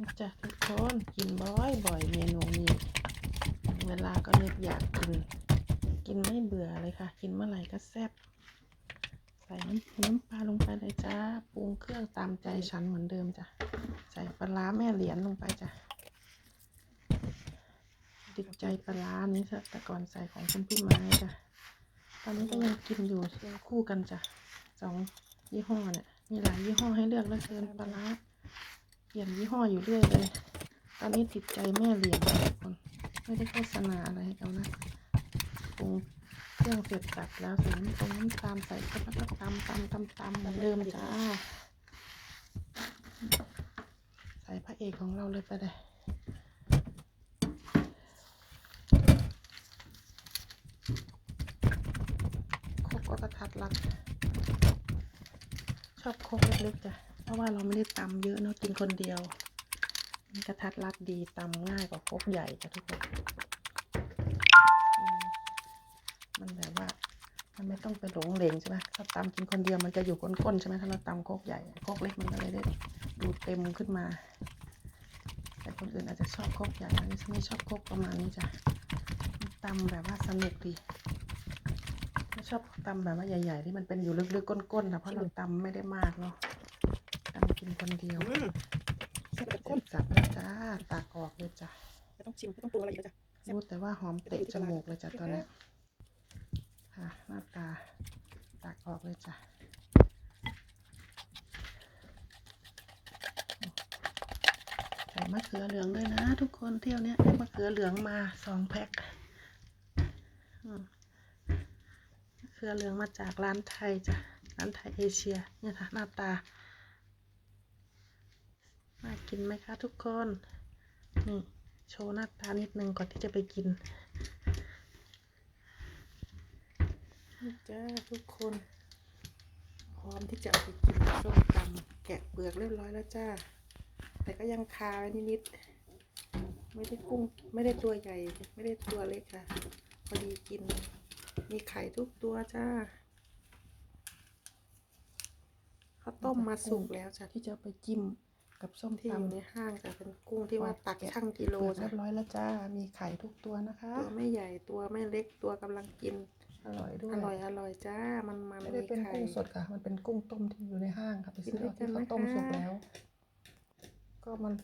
นี่จ้ะทุกคนกินบ่อยบ่อยเมนูนี้ เวลาก็นึกอยากกิน กินไม่เบื่อเลยค่ะ กินเมื่อไหร่ก็แซ่บใส่น้ำน้ำปลาลงไปเลยจ้าปรุงเครื่องตามใจฉันเหมือนเดิมจ้ะใส่ปลาร้าแม่เหรียญลงไปจ้ะติดใจปลาร้านี้จ้ะแต่ก่อนใส่ของคุณพี่ไม้จ้ะตอนนี้ก็ยังกินอยู่คู่กันจ้ะสองยี่ห้อเนี่ยมีหลายยี่ห้อให้เลือกแล้วเกินปลาร้า เปลี่ยนยี่ห้ออยู่เรื่อยเลย ตอนนี้ติดใจแม่เหรียญทุกคนไม่ได้โฆษณาอะไรให้เขานะปรุงเครื่องเสร็จสับแล้วใส่น้ำตรงน้ำตาลใส่ก็แล้วก็ตำตำตำตำเหมือนเดิมจ้าใส่พระเอกของเราเลยไปเลยโคกก็กระทัดรัดชอบโคกเล็กๆจ้ะ ราะว่าเราไม่ได้ตำเยอะเนาะกินคนเดียวกระทัดรัดดีตำง่ายกว่าโคกใหญ่จ้ะทุกคนมันแบบว่า มันไม่ต้องไปหลงเหลงใช่ไหมถ้าตำกินคนเดียวมันจะอยู่ก้นๆใช่ไหมถ้าเราตำโคกใหญ่โคกเล็กมันก็เลยได้ดูเต็มขึ้นมา แต่คนอื่นอาจจะชอบโคกใหญ่อันนี้ฉันไม่ชอบโคกประมาณนี้จ้ะตำแบบว่าสนุกดีไม่ชอบตำแบบว่าใหญ่ ๆ ที่มันเป็นอยู่ลึกๆก้นๆนะเพราะเราตำไม่ได้มากเนาะ กินคนเดียวอืมแซ่บเสกับร็ก้นจสับแล้วจ้าตากออกเลยจ้ะไม่ต้องชิมไม่ต้องปรุงอะไรอีกแล้วจ้ะแซ่บรู้แต่ว่าหอมเตะจมูกเลยจ้ะตอนนี้ค่ะหน้าตาตากออกเลยจ้ะใส่มะเขือเหลืองด้วยนะ ทุกคนเที่ยวเนี้ยได้มะเขือเหลืองมาสองแพ็คอืมมะเขือเหลืองมาจากร้านไทยจ้ะร้านไทยเอเชียเนี่ยค่ะหน้าตา น่ากินไหมคะทุกคนนี่โชว์หน้าตานิดนึงก่อนที่จะไปกินนี่จ้าทุกคนพร้อมที่จะเอาไปกินส้มตำแกะเปลือกเรียบร้อยแล้วจ้า แต่ก็ยังคาไว้นิดๆไม่ได้กุ้งไม่ได้ตัวใหญ่ ไม่ได้ตัวเล็กค่ะ พอดีกิน มีไข่ทุกตัวจ้าข้าวต้มมาสุกแล้วจ้ะที่จะไปจิ้ม กับส้มที่อยู่ในห้างจะเป็นกุ้งที่ว่าตักช่างกิโลเปิดจ้ะเรียบร้อยแล้วจ้า มีไข่ทุกตัวนะคะ ตัวไม่ใหญ่ตัวไม่เล็กตัวกำลังกิน อร่อยด้วย อร่อยอร่อยจ้า มันมันไม่ได้มีเป็นไข่กุ้งสดค่ะ มันเป็นกุ้งต้มที่อยู่ในห้างค่ะไปซื้อกินด้วยเอาที่กันไหมเขาต้มคะสุกแล้ว ก็มัน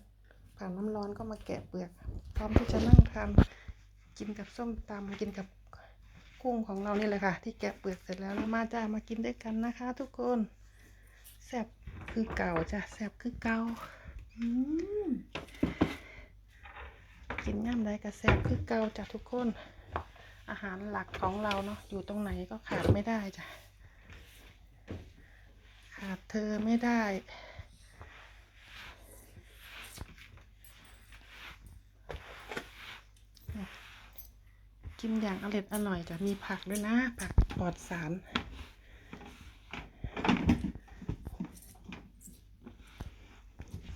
ผ่านน้ำร้อนก็มาแกะเปลือก พร้อมที่จะนั่งทานกินกับส้มตำกินกับกุ้งของเรานี่เลยค่ะ ที่แกะเปลือกเสร็จแล้วแล้วมาจ้ามากินด้วยกันนะคะ ทุกคนแซ่บ คือเก่าจ้ะแซ่บคือเก่าอืมกินย่ำใดก็แซ่บคือเก่าจ้ะทุกคน อาหารหลักของเราเนาะอยู่ตรงไหนก็ขาดไม่ได้จ้ะขาดเธอไม่ได้กินอย่างอร่อยอร่อยจะมีผักด้วยนะ ผักปลอดสาร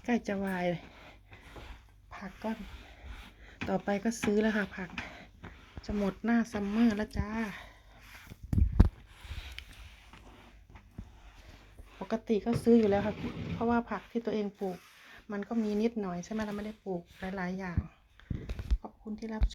ใกล้จะวายเลยผักก็ต่อไปก็ซื้อแล้วค่ะ ผัก จะหมดหน้าซัมเมอร์แล้วจ้า ปกติก็ซื้ออยู่แล้วค่ะ เพราะว่าผักที่ตัวเองปลูก มันก็มีนิดหน่อยใช่ไหมเราไม่ได้ปลูกหลาย ๆ อย่าง ขอบคุณที่รับ